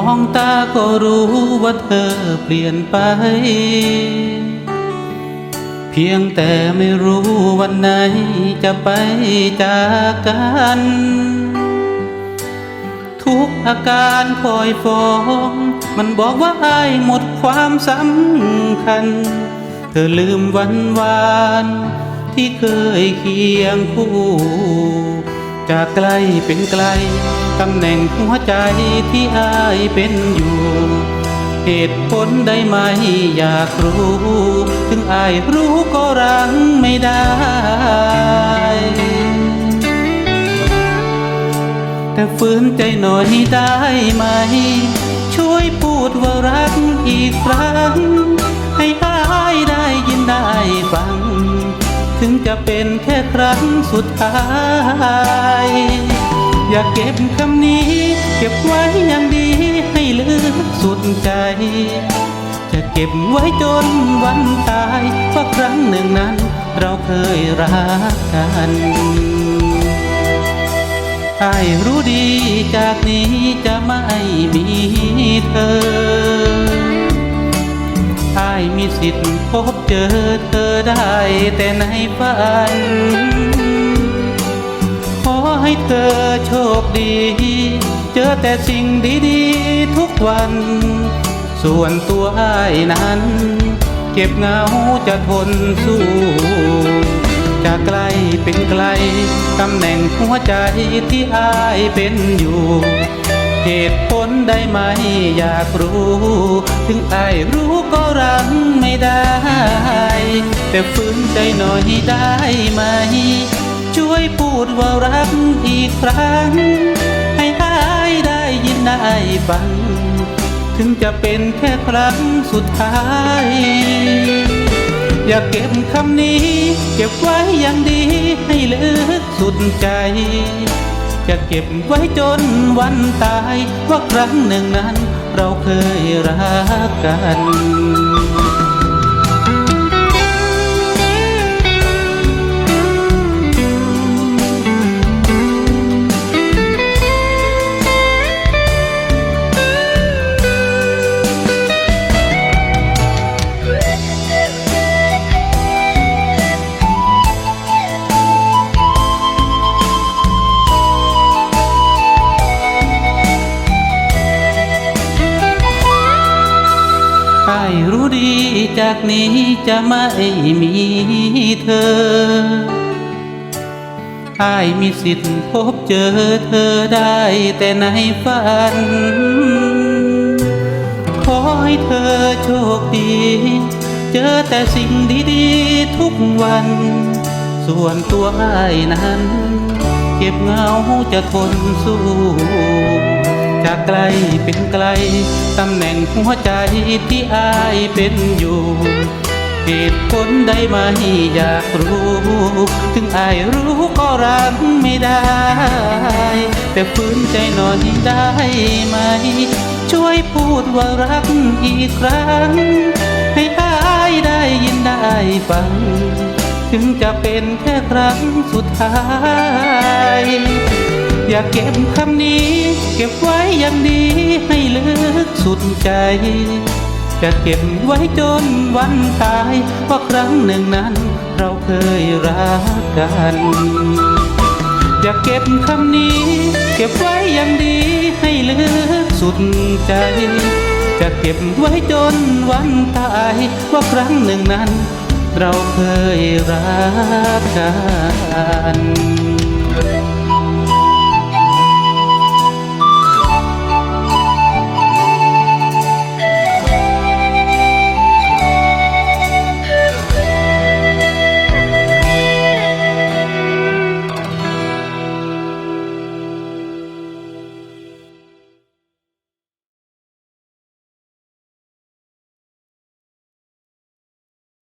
มองตาก็รู้ว่าเธอเปลี่ยนไป เพียงแต่ไม่รู้วันไหนจะไปจากกัน ทุกอาการคอยฟ้อง มันบอกว่าอายหมดความสำคัญ เธอลืมวันวานที่เคยเคียงคู่ จากไกลเป็นไกล ตำแหน่งหัวใจที่อายเป็นอยู่ เหตุผลได้ไหมอยากรู้ ถึงอายรู้ก็รังไม่ได้ แต่ฝืนใจหน่อยได้ไหม ช่วยพูดว่ารักอีกครั้ง ให้อายได้ยินได้ฟังถึงจะเป็นแค่ครั้งสุดท้าย อย่าเก็บคำนี้ เก็บไว้อย่างดีให้ลึกสุดใจ จะเก็บไว้จนวันตายว่าครั้งหนึ่งนั้น เราเคยรักกันไอ้รู้ดีจากนี้จะไม่มีเธอไอ้มีสิทธิ์พบเจอเธอได้แต่ในฝัน ขอให้เธอ ดี เจอแต่สิ่งดีๆทุกวัน ส่วนตัวไอ้นั้น เก็บเงาจะทนสู้จากไกลเป็นไกล ตำแหน่งหัวใจที่อายเป็นอยู่เหตุผลได้ไหมอยากรู้ ถึงอายรู้ก็รังไม่ได้ แต่ฝืนใจหน่อยได้ไหม ช่วยพูดว่ารักอีกครั้ง ให้อายได้ยินได้ฟัง ถึงจะเป็นแค่ครั้งสุดท้าย อย่าเก็บคำนี้ เก็บไว้อย่างดีให้ลึกสุดใจ จะเก็บไว้จนวันตาย ว่าครั้งหนึ่งนั้น เราเคยรักกัน รู้ดีจากนี้จะไม่มีเธอไอ้มีสิทธิ์พบเจอเธอได้แต่ในฝัน ขอให้เธอโชคดี เจอแต่สิ่งดีๆทุกวัน ส่วนตัวไอ้นั้น เก็บเงาจะทนสู้ จากไกลเป็นไกล ตำแหน่งหัวใจที่อายเป็นอยู่ เหตุผลได้ไหมอยากรู้ ถึงอายรู้ก็รักไม่ได้ แต่ฝืนใจหน่อยได้ไหม ช่วยพูดว่ารักอีกครั้ง ให้อายได้ยินได้ฟัง ถึงจะเป็นแค่ครั้งสุดท้าย อย่าเก็บคำนี้เก็บไว้ อย่างดีให้ลึกสุดใจ จะเก็บไว้จนวันตายว่าครั้งหนึ่งนั้น เราเคยรักกันอย่าเก็บคำนี้ เก็บไว้อย่างดีให้ลึกสุดใจ จะเก็บไว้จนวันตายว่าครั้งหนึ่งนั้น เราเคยรักกัน